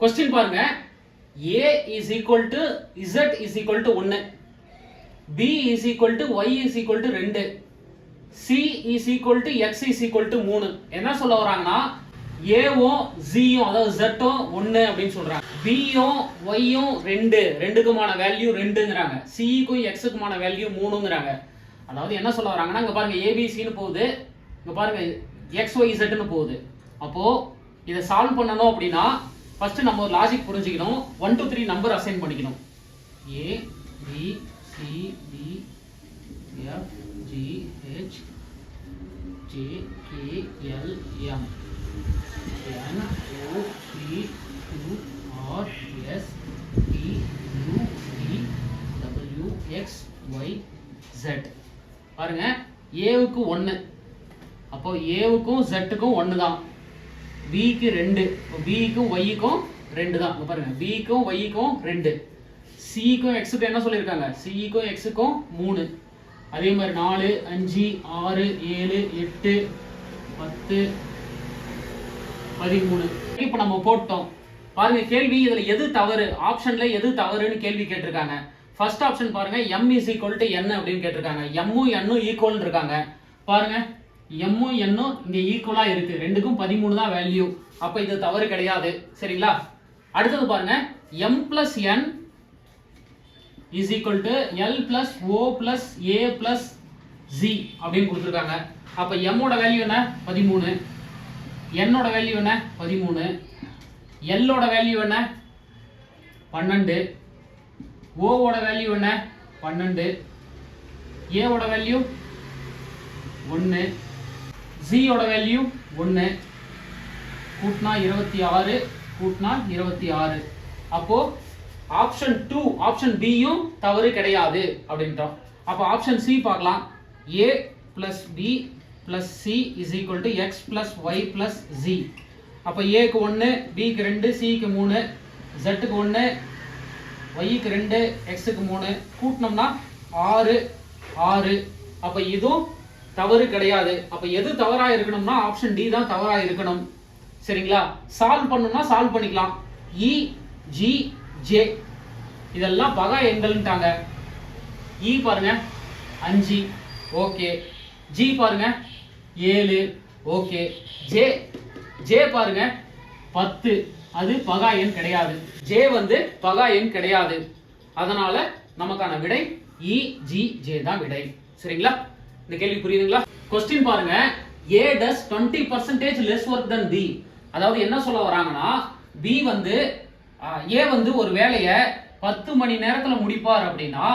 Question பாருங்க. A is equal to Z is equal to ஒன்று B is equal to Y is equal to ரெண்டு C is equal to X is equal to மூணு என்ன சொல்ல வராங்கன்னா ஏவும் ஜியும் அதாவது ஜெட்டும் ஒன்று அப்படின்னு சொல்கிறாங்க பியும் ஒய்யும் ரெண்டு. ரெண்டுக்குமான வேல்யூ ரெண்டுங்கிறாங்க. சிக்கும் எக்ஸுக்குமான வேல்யூ மூணுங்கிறாங்க. அதாவது என்ன சொல்ல வராங்கன்னா இங்க பாருங்கள் ஏபிசின்னு போகுது. இங்கே பாருங்கள் எக்ஸ் ஒய் ன்னு போகுது. அப்போது இதை சால்வ் பண்ணணும் அப்படின்னா ஃபர்ஸ்ட் நம்ம ஒரு லாஜிக் புரிஞ்சுக்கணும். One two three number assign பண்ணிக்கணும். A B C D F G H J K L M N O P Q R S T U T W X Y Z பாருங்க. ஏவுக்கு ஒன்று அப்போ ஏவுக்கும் ஜெட்டுக்கும் ஒன்று தான் பிக்கு ரெண்டு பிக்கும் ஒய்க்கும் ரெண்டு தான். இங்க பாருங்க. பிக்கும் ஒய்க்கும் ரெண்டு. சிக்கும் எக்ஸுக்கும் என்ன சொல்லியிருக்காங்க? சிக்கும் எக்ஸுக்கும் மூணு. அதே மாதிரி நாலு அஞ்சு ஆறு ஏழு எட்டு பத்து பதிமூணு. இப்போ நம்ம போட்டோம். பாருங்க கேள்வி இதில் எது தவறு? ஆப்ஷன்ல எது தவறுன்னு கேள்வி கேட்டிருக்காங்க. ஃபர்ஸ்ட் ஆப்ஷன் பாருங்க M is equal to N அப்படின்னு கேட்டிருக்காங்க. எம்மும் என்னும் ஈக்குவல்னு இருக்காங்க. பாருங்க எம்மும் என்னும் இங்கே ஈக்குவலாக இருக்கு. ரெண்டுக்கும் பதிமூணு தான் வேல்யூ அப்போ இது தவறு கிடையாது. சரிங்களா? அடுத்தது பாருங்க. M plus N is equal to L plus O plus A plus G அப்படின்னு கொடுத்துருக்காங்க. அப்போ எம்மோட வேல்யூ என்ன? பதிமூணு. என்னோட வேல்யூ என்ன? பதிமூணு. எல்லோட வேல்யூ என்ன? பன்னெண்டு. ஓவோட வேல்யூ என்ன? பன்னெண்டு. ஏவோட வேல்யூ ஒன்று ஜியோட வேல்யூ ஒன்று கூட்டினா இருபத்தி ஆறு கூட்டினா இருபத்தி ஆறு. அப்போது ஆப்ஷன் டூ ஆப்ஷன் பியும் தவறு கிடையாது அப்படின்றோம். அப்போ ஆப்ஷன் சி பார்க்கலாம். A plus B plus C is equal to X plus Y plus G அப்போ ஏக்கு ஒன்று பிக்கு ரெண்டு சிக்கு மூணு ஜெட்டுக்கு ஒன்று ஒய்க்கு ரெண்டு எக்ஸுக்கு மூணு. கூட்டினோம்னா ஆறு ஆறு. அப்போ இதுவும் தவறு கிடையாது. அப்போ எது தவறாக இருக்கணும்னா ஆப்ஷன் டி தான் தவறாக இருக்கணும். சரிங்களா? சால்வ் பண்ணணும்னா சால்வ் பண்ணிக்கலாம். இ ஜி ஜே இதெல்லாம் பகா எண்கள்ட்டாங்க இ e பாருங்க. அஞ்சு. ஓகே. ஜி பாருங்க. ஏழு. ஓகே. ஜே ஜே பாருங்க. பத்து. அது பகா எண் கிடையாது. ஜே வந்து பகா எண் கிடையாது. அதனால நமக்கான விடை இ ஜி ஜே தான் விடை. சரிங்களா? இந்த கேள்வி புரியுதுங்களா? கொஸ்டின் பாருங்க. A does twenty percentage less work than B அதாவது என்ன சொல்ல வராங்கன்னா பி வந்து ஏ வந்து ஒரு வேலையை பத்து மணி நேரத்தில் முடிப்பார் அப்படின்னா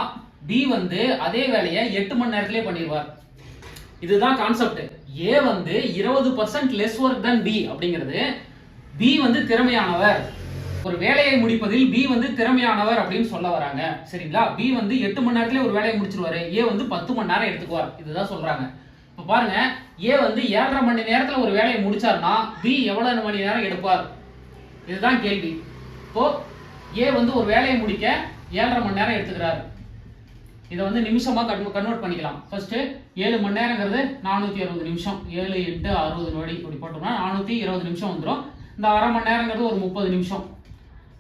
பி வந்து அதே வேலையை எட்டு மணி நேரத்திலே பண்ணிடுவார். இதுதான் கான்செப்ட் ஏ வந்து இருபது percent less work than B அப்படிங்கிறது பி வந்து திறமையானவர். ஒரு வேலையை முடிப்பதில் பி வந்து திறமையானவர் அப்படின்னு சொல்ல வராங்க. சரிங்களா? பி வந்து எட்டு மணி நேரத்துல ஒரு வேலையை முடிச்சிருவாரு. ஏ வந்து பத்து மணி நேரம் எடுத்துக்குவார். இதுதான் சொல்றாங்க. இப்போ பாருங்க ஏ வந்து ஏழரை மணி நேரத்துல ஒரு வேலையை முடிச்சாருன்னா பி எவ்வளவு மணி நேரம் எடுப்பார்? இதுதான் கேள்வி. இப்போ ஏ வந்து ஒரு வேலையை முடிக்க ஏழரை மணி நேரம் எடுத்துக்கிறாரு. இதை வந்து நிமிஷமா கன்வெர்ட் பண்ணிக்கலாம். ஃபர்ஸ்ட் ஏழு மணி நேரங்கிறது நானூத்தி அறுபது நிமிஷம். ஏழு எட்டு அறுபது நொடி இப்படி போட்டோம்னா நானூத்தி இருபது நிமிஷம் வந்துடும் இந்த அரை மணி நேரங்கிறது ஒரு முப்பது நிமிஷம்.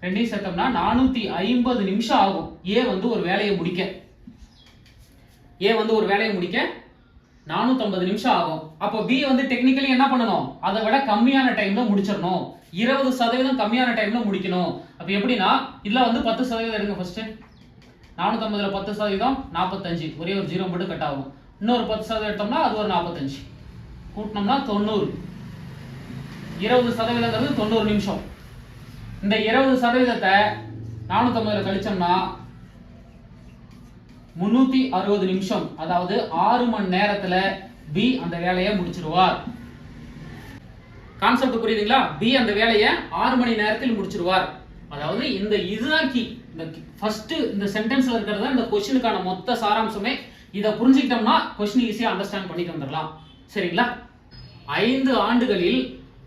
ரெண்டையும் சேர்த்தோம்னா நானூத்தி ஐம்பது நிமிஷம் ஆகும். ஏ வந்து ஒரு வேலையை முடிக்க. ஏ வந்து ஒரு வேலையை முடிக்க நானூற்றம்பது நிமிஷம் ஆகும். அப்போ பி வந்து டெக்னிக்கலி என்ன பண்ணணும்? அதை விட கம்மியான டைம்ல முடிச்சிடணும். இருபது சதவீதம் கம்மியான டைம்ல முடிக்கணும். அப்போ எப்படின்னா இதுல வந்து பத்து சதவீதம் எடுங்க ஃபர்ஸ்ட் நானூத்தம்பதுல பத்து சதவீதம் நாற்பத்தஞ்சு ஒரே ஒரு ஜீரோ மட்டும் கட் ஆகும். இன்னொரு பத்து சதவீதம் எடுத்தோம்னா அது ஒரு நாற்பத்தஞ்சு கூட்டினோம்னா தொண்ணூறு. இருபது சதவீதங்கிறது தொண்ணூறு நிமிஷம். இந்த இருபது சதவீதத்தை நானூத்தம்பதுல கழிச்சோம்னா முன்னூத்தி அறுபது நிமிஷம் அதாவது ஆறு மணி நேரத்துல பி அந்த வேலையை முடிச்சிருவார். கான்செப்ட் புரியுதுங்களா? பி அந்த வேலையை ஆறு மணி நேரத்தில் முடிச்சிருவார். அதாவது இந்த இதுதான் கி இந்த ஃபர்ஸ்ட் இந்த சென்டென்ஸ்ல இருக்கிறது இந்த கொஸ்டினுக்கான மொத்த சாராம்சமே. இதை புரிஞ்சுக்கிட்டோம்னா கொஸ்டின் ஈஸியாக அண்டர்ஸ்டாண்ட் பண்ணிட்டு வந்துடலாம். சரிங்களா? ஐந்து ஆண்டுகளில்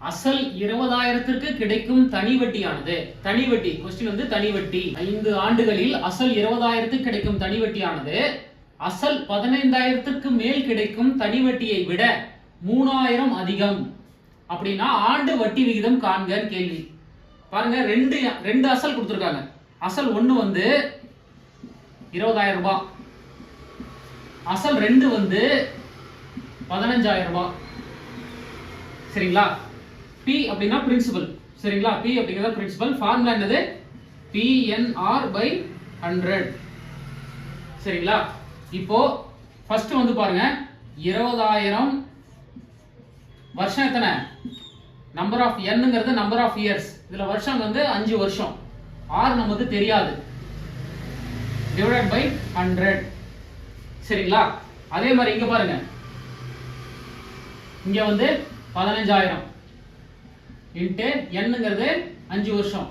அசல் இருபதாயிரத்திற்கு கிடைக்கும் தனி வட்டியானது. தனி வட்டி கொஸ்டின் வந்து தனி வட்டி. ஐந்து ஆண்டுகளில் அசல் இருபதாயிரத்துக்கு கிடைக்கும் தனி வட்டியானது. அசல் பதினைந்தாயிரத்திற்கு மேல் கிடைக்கும் தனி வட்டியை விட மூணாயிரம் அதிகம். அப்படின்னா ஆண்டு வட்டி விகிதம் காண்கன்னு கேள்வி. பாருங்க ரெண்டு ரெண்டு அசல் கொடுத்துருக்காங்க. அசல் ஒன்று வந்து இருபதாயிரம் ரூபாய். அசல் ரெண்டு வந்து பதினஞ்சாயிரம் ரூபாய். சரிங்களா? பி அப்படின்னா பிரின்சிபல் சரிங்களா? பி அப்படிங்கிறது பிரின்சிபல் ஃபார்முலா என்னது? பிஎன்ஆர் பை ஹண்ட்ரட் சரிங்களா? இப்போ ஃபர்ஸ்ட் வந்து பாருங்க. இருபதாயிரம் வருஷம் எத்தனை? நம்பர் ஆஃப் எண்ணுங்கிறது நம்பர் ஆஃப் இயர்ஸ் இதுல வருஷம் வந்து அஞ்சு வருஷம். ஆர் நமக்கு தெரியாது. டிவைடட் பை ஹண்ட்ரட் சரிங்களா? அதே மாதிரி இங்க பாருங்க. இங்க வந்து பதினஞ்சாயிரம். இன்ட்டு என்னங்கிறது அஞ்சு வருஷம்.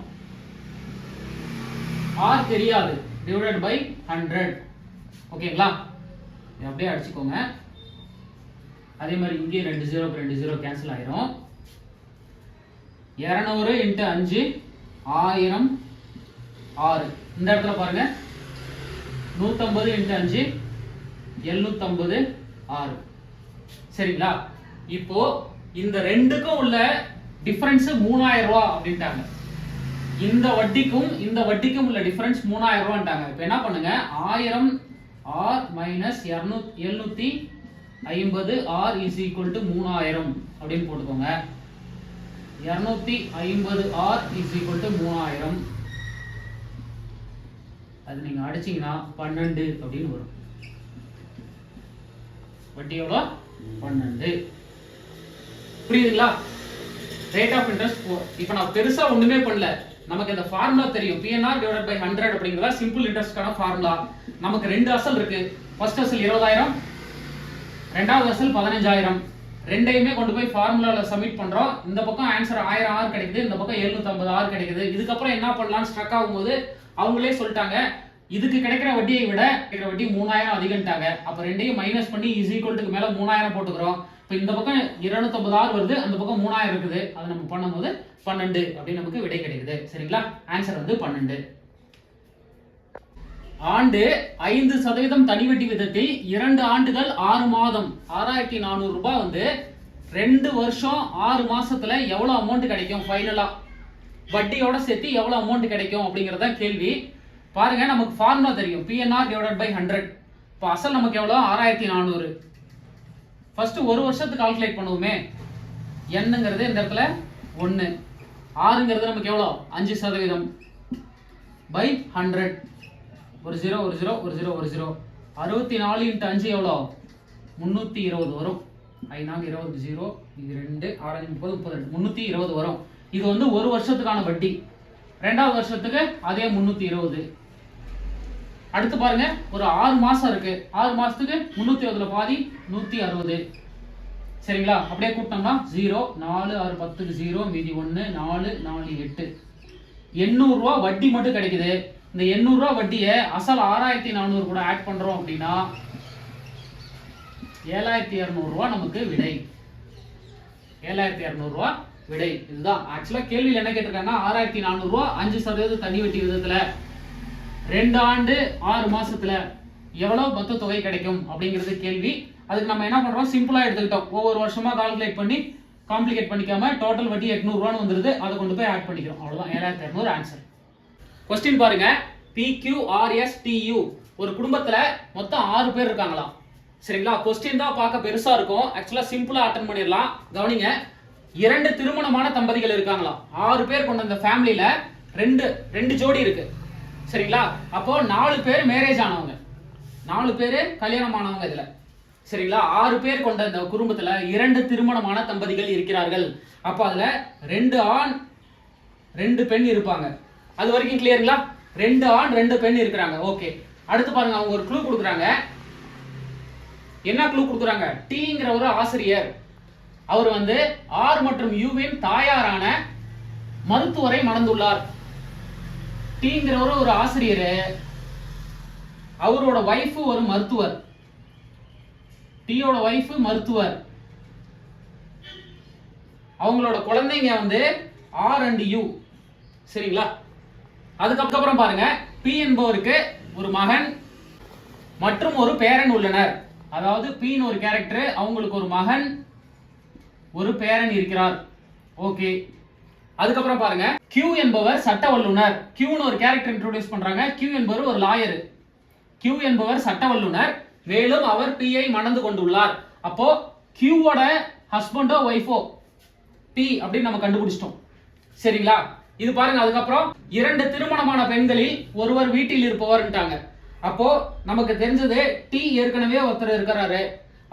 ஆர் தெரியாது. டிவைடட் பை ஹண்ட்ரட் ஓகேங்களா அப்படியே அடிச்சுக்கோங்க. அதே மாதிரி இங்கேயும் ரெண்டு ஜீரோ ரெண்டு ஜீரோ கேன்சல் ஆயிரும். இரநூறு இன்ட்டு அஞ்சு ஆயிரம் ஆறு. இந்த இடத்துல பாருங்க. நூற்றம்பது இன்ட்டு அஞ்சு எழுநூத்தம்பது ஆறு. சரிங்களா? இப்போ இந்த ரெண்டுக்கும் உள்ள டிஃபரன்ஸ் மூணாயிரம் ரூபா அப்படின்ட்டாங்க. இந்த வட்டிக்கும் இந்த வட்டிக்கும் உள்ள டிஃபரன்ஸ் மூணாயிரம் ரூபான்ட்டாங்க. இப்போ என்ன பண்ணுங்க? ஆயிரம் ஆர் மைனஸ் இரநூத்தி எழுநூத்தி ஐம்பது ஆர் இஸ் ஈக்குவல் டு மூணாயிரம் அப்படின்னு போட்டுக்கோங்க. இரநூத்தி ஐம்பது ஆர் இஸ் ஈக்குவல் டு மூணாயிரம். அது நீங்க அடிச்சீங்கன்னா பன்னெண்டு அப்படின்னு வரும். வட்டி எவ்வளோ? பன்னெண்டு. புரியுதுங்களா? ரேட் ஆஃப் இன்ட்ரெஸ்ட் இப்போ நான் பெருசா ஒண்ணுமே பண்ணல. நமக்கு இந்த ஃபார்முலா தெரியும். பிஎன்ஆர் டிவைட் பை ஹண்ட்ரட் அப்படிங்கிறதா சிம்பிள் இன்ட்ரெஸ்ட்கான ஃபார்முலா நமக்கு ரெண்டு அசல் இருக்கு. ஃபர்ஸ்ட் அசல் இருபதாயிரம். ரெண்டாவது அசல் பதினஞ்சாயிரம். ரெண்டையுமே கொண்டு போய் ஃபார்முலாவில் சப்மிட் பண்ணுறோம் இந்த பக்கம் ஆன்சர் ஆயிரம் ஆர் கிடைக்குது. இந்த பக்கம் எழுநூற்றம்பது ஆறு கிடைக்குது. இதுக்கப்புறம் என்ன பண்ணலாம்னு ஸ்ட்ரக் ஆகும்போது அவங்களே சொல்லிட்டாங்க இதுக்கு கிடைக்கிற வட்டியை விட கிடைக்கிற வட்டி மூணாயிரம் அதிகம்ட்டாங்க. அப்போ ரெண்டையும் மைனஸ் பண்ணி இஸ் ஈக்குவல்ட்டுக்கு மேலே மூணாயிரம் போட்டுக்கிறோம். இப்போ இந்த பக்கம் 250 ஆறு வருது அந்த பக்கம் மூணாயிரம் இருக்குது. அதை நம்ம பண்ணும்போது பன்னெண்டு அப்படின்னு நமக்கு விடை கிடைக்குது. சரிங்களா? ஆன்சர் வந்து பன்னெண்டு. ஆண்டு ஐந்து சதவீதம் தனி வட்டி விதத்தில் இரண்டு ஆண்டுகள் ஆறு மாதம். ஆறாயிரத்தி நானூறு ரூபாய் வந்து ரெண்டு வருஷம் ஆறு மாசத்துல எவ்வளவு அமௌண்ட் கிடைக்கும்? ஃபைனலா வட்டியோட சேர்த்து எவ்வளவு அமௌண்ட் கிடைக்கும் அப்படிங்கறத கேள்வி. பாருங்க நமக்கு ஃபார்முலா தெரியும். பிஎன்ஆர் டிவைடட் பை ஹண்ட்ரட் இப்போ அசல் நமக்கு எவ்வளோ ஆறாயிரத்தி நானூறு. ஃபர்ஸ்ட் ஒரு வருஷத்துக்கு கால்குலேட் பண்ணுவோமே. என்னங்கிறது இந்த இடத்துல ஒன்று ஆறுங்கிறது நமக்கு எவ்வளோ அஞ்சு சதவீதம். பை ஹண்ட்ரட் ஒரு ஜீரோ ஒரு ஜீரோ ஒரு ஜீரோ ஒரு ஜீரோ அறுபத்தி நாலு இன்ட்டு அஞ்சு எவ்வளோ முந்நூற்றி இருபது வரும். ஐநாங்க இருபது ஜீரோ இது ரெண்டு ஆறஞ்சு முப்பது முப்பது ரெண்டு. முந்நூற்றி இருபது வரும். இது வந்து ஒரு வருஷத்துக்கான வட்டி. ரெண்டாவது வருஷத்துக்கு அதே முந்நூற்றி இருபது. அடுத்து பாருங்க ஒரு ஆறு மாசம் இருக்கு. ஆறு மாசத்துக்கு முந்நூற்றி இருபதுல பாதி நூற்றி அறுபது சரிங்களா? அப்படியே கூட்டினோம்னா ஜீரோ நாலு ஆறு பத்துக்கு ஜீரோ மீதி ஒன்று நாலு நாலு எட்டு. எண்ணூறுரூவா வட்டி மட்டும் கிடைக்குது. இந்த எண்ணூறுரூவா வட்டியை அசல் ஆறாயிரத்தி நானூறு கூட ஆட் பண்ணுறோம் அப்படின்னா ஏழாயிரத்தி இரநூறுவா நமக்கு விடை. ஏழாயிரத்தி இரநூறுவா விடை. இதுதான். ஆக்சுவலாக கேள்வியில் என்ன கேட்டிருக்காங்க ஆறாயிரத்தி நானூறுரூவா அஞ்சு சதவீதம் தனி வட்டி விதத்தில் ரெண்டு ஆண்டு ஆறு மாசத்துல எவ்வளவு மொத்த தொகை கிடைக்கும் அப்படிங்கிறது கேள்வி. அதுக்கு நம்ம என்ன பண்றோம்? சிம்பிளா எடுத்துக்கிட்டோம். ஒவ்வொரு வருஷமா கால்குலேட் பண்ணி காம்ப்ளிகேட் பண்ணிக்காம டோட்டல் வட்டி எட்நூறுவான்னு வந்துருது. அதை கொண்டு போய் ஆட் பண்ணிக்கிறோம். அவ்வளோதான் ஏழாயிரத்தி இரநூறு ஆன்சர் கொஸ்டின் பாருங்க. பிக்யூஆர்எஸ்டியு ஒரு குடும்பத்துல மொத்தம் ஆறு பேர் இருக்காங்களாம். சரிங்களா? கொஸ்டின் தான் பார்க்க பெருசா இருக்கும். ஆக்சுவலா சிம்பிளா அட்டன் பண்ணிடலாம். கவனிங்க. இரண்டு திருமணமான தம்பதிகள் இருக்காங்களாம். ஆறு பேர் கொண்ட அந்த ஃபேமிலியில ரெண்டு ரெண்டு ஜோடி இருக்கு. சரிங்களா? அப்போ நாலு பேர் மேரேஜ் ஆனவங்க. நாலு பேர் கல்யாணம் ஆனவங்க இதுல. சரிங்களா? ஆறு பேர் கொண்ட இந்த குடும்பத்துல இரண்டு திருமணமான தம்பதிகள் இருக்கிறார்கள். அப்போ அதுல ரெண்டு ஆண் ரெண்டு பெண் இருப்பாங்க. அது வரைக்கும் கிளியருங்களா ரெண்டு ஆண் ரெண்டு பெண் இருக்கிறாங்க. ஓகே அடுத்து பாருங்க அவங்க ஒரு க்ளூ கொடுக்குறாங்க. என்ன க்ளூ கொடுக்குறாங்க? டீங்கிற ஒரு ஆசிரியர். அவர் வந்து ஆர் மற்றும் யூவின் தாயாரான மருத்துவரை மணந்துள்ளார். டீங்கிறவர் ஒரு ஆசிரியர். அவரோட ஒய்ஃபு ஒரு மருத்துவர். டீயோட ஒய்ஃபு மருத்துவர். அவங்களோட குழந்தைங்க வந்து ஆர் அண்ட் யூ சரிங்களா? அதுக்கப்புறம் பாருங்க பி என்பவருக்கு ஒரு மகன் மற்றும் ஒரு பேரன் உள்ளனர். அதாவது பின்னு ஒரு கேரக்டர் அவங்களுக்கு ஒரு மகன் ஒரு பேரன் இருக்கிறார். ஓகே அதுக்கப்புறம் பாருங்க. கியூ என்பவர் சட்ட வல்லுனர். கியூன்னு ஒரு கேரக்டர் இன்ட்ரோடியூஸ் பண்றாங்க. கியூ என்பவர் ஒரு லாயர் கியூ என்பவர் சட்ட வல்லுனர். மேலும் அவர் P ஐ மணந்து கொண்டுள்ளார். அப்போ கியூவோட ஹஸ்பண்டோ ஒய்ஃபோ பி அப்படின்னு நம்ம கண்டுபிடிச்சிட்டோம். சரிங்களா? இது பாருங்க அதுக்கப்புறம் இரண்டு திருமணமான பெண்களில் ஒருவர் வீட்டில் இருப்பவர்ன்ட்டாங்க. அப்போ நமக்கு தெரிஞ்சது டி ஏற்கனவே ஒருத்தர் இருக்கிறாரு.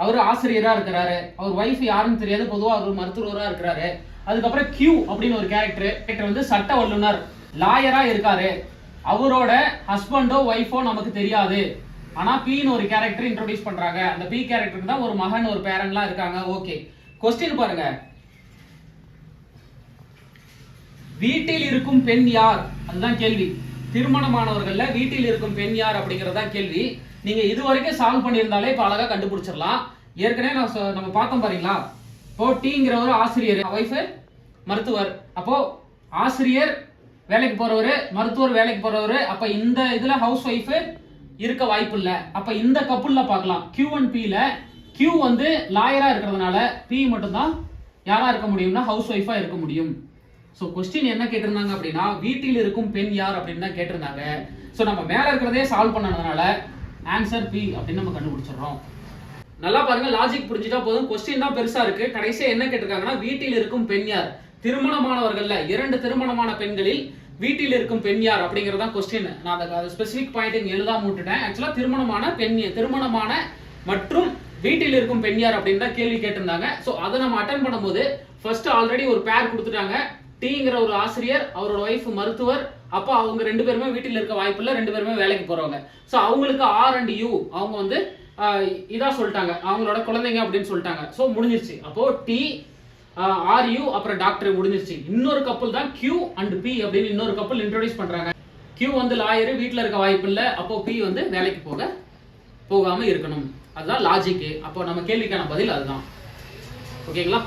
அவர் ஆசிரியரா இருக்கிறாரு. அவர் ஒய்ஃப் யாருன்னு தெரியாது. பொதுவாக அவர் மருத்துவராக இருக்கிறாரு. அதுக்கப்புறம் கியூ அப்படின்னு ஒரு கேரக்டர் கேரக்டர் வந்து சட்ட வல்லுனர் லாயரா இருக்காரு. அவரோட ஹஸ்பண்டோ ஒய்ஃபோ நமக்கு தெரியாது. ஆனா பின்னு ஒரு கேரக்டர் இன்ட்ரோடியூஸ் பண்றாங்க. அந்த பி கேரக்டருக்கு தான் ஒரு மகன் ஒரு பேரன்லாம் இருக்காங்க. ஓகே கொஸ்டின் பாருங்க. வீட்டில் இருக்கும் பெண் யார்? அதுதான் கேள்வி. திருமணமானவர்கள்ல வீட்டில் இருக்கும் பெண் யார் அப்படிங்கறது தான் கேள்வி. நீங்க இது வரைக்கும் சால்வ் பண்ணியிருந்தாலே இப்போ அழகா கண்டுபிடிச்சிடலாம். ஏற்கனவே நான் சொ- நம்ம பார்த்தோம் பாருங்களா? இப்போ டீங்கிற ஒரு ஆசிரியர் ஒய்ஃபு மருத்துவர். அப்போ ஆசிரியர் வேலைக்கு போறவர் மருத்துவர் வேலைக்கு போறவர் அப்ப இந்த இதுல ஹவுஸ் ஒய்ஃப் இருக்க வாய்ப்பு இல்ல அப்ப இந்த கப்புல்ல பார்க்கலாம் கியூ ஒன் பில கியூ வந்து லாயரா இருக்கிறதுனால பி மட்டும்தான் யாரா இருக்க முடியும்னா ஹவுஸ் ஒய்ஃபா இருக்க முடியும். ஸோ கொஸ்டின் என்ன கேட்டிருந்தாங்க அப்படின்னா வீட்டில் இருக்கும் பெண் யார் அப்படின்னு தான் கேட்டிருந்தாங்க. ஸோ நம்ம மேலே இருக்கிறதே சால்வ் பண்ணதுனால ஆன்சர் பி அப்படின்னு நம்ம கண்டுபிடிச்சிடுறோம். நல்லா பாருங்க லாஜிக் புரிஞ்சுட்டா போதும். கொஸ்டின் தான் பெருசா இருக்கு. கடைசியா என்ன கேட்டிருக்காங்கன்னா வீட்டில் இருக்கும் பெண் யார்? திருமணமானவர்கள்ல இரண்டு திருமணமான பெண்களில் வீட்டில் இருக்கும் பெண் யார்? அப்படிங்கறது தான் கொஸ்டின் நான் அந்த ஸ்பெசிபிக் பாயிண்ட் இங்க எழுதாம விட்டுட்டேன் ஆக்சுவலா திருமணமான பெண் திருமணமான மற்றும் வீட்டில் இருக்கும் பெண் யார் அப்படின்னு தான் கேள்வி கேட்டிருந்தாங்க. ஸோ அதை நம்ம அட்டன் பண்ணும்போது ஃபர்ஸ்ட் ஆல்ரெடி ஒரு பேர் கொடுத்துட்டாங்க. டீங்கிற ஒரு ஆசிரியர் அவரோட ஒய்ஃப் மருத்துவர் அப்போ அவங்க ரெண்டு பேருமே வீட்டில் இருக்க வாய்ப்பு இல்லை ரெண்டு பேருமே வேலைக்கு போறவங்க. ஸோ அவங்களுக்கு ஆர் அண்ட் யூ அவங்க வந்து இதாக சொல்லிட்டாங்க. அவங்களோட குழந்தைங்க அப்படின்னு சொல்லிட்டாங்க. ஸோ முடிஞ்சிருச்சு. அப்போ டி ஆர் யூ அப்புறம் டாக்டர் முடிஞ்சிருச்சு. இன்னொரு கப்பல் தான் கியூ அண்ட் பி அப்படின்னு இன்னொரு கப்பல் இன்ட்ரோடியூஸ் பண்றாங்க. கியூ வந்து லாயர் வீட்டில் இருக்க வாய்ப்பு இல்லை. அப்போ பி வந்து வேலைக்கு போக போகாமல் இருக்கணும். அதுதான் லாஜிக்கு அப்போ நம்ம கேள்விக்கான பதில் அதுதான். ஓகேங்களா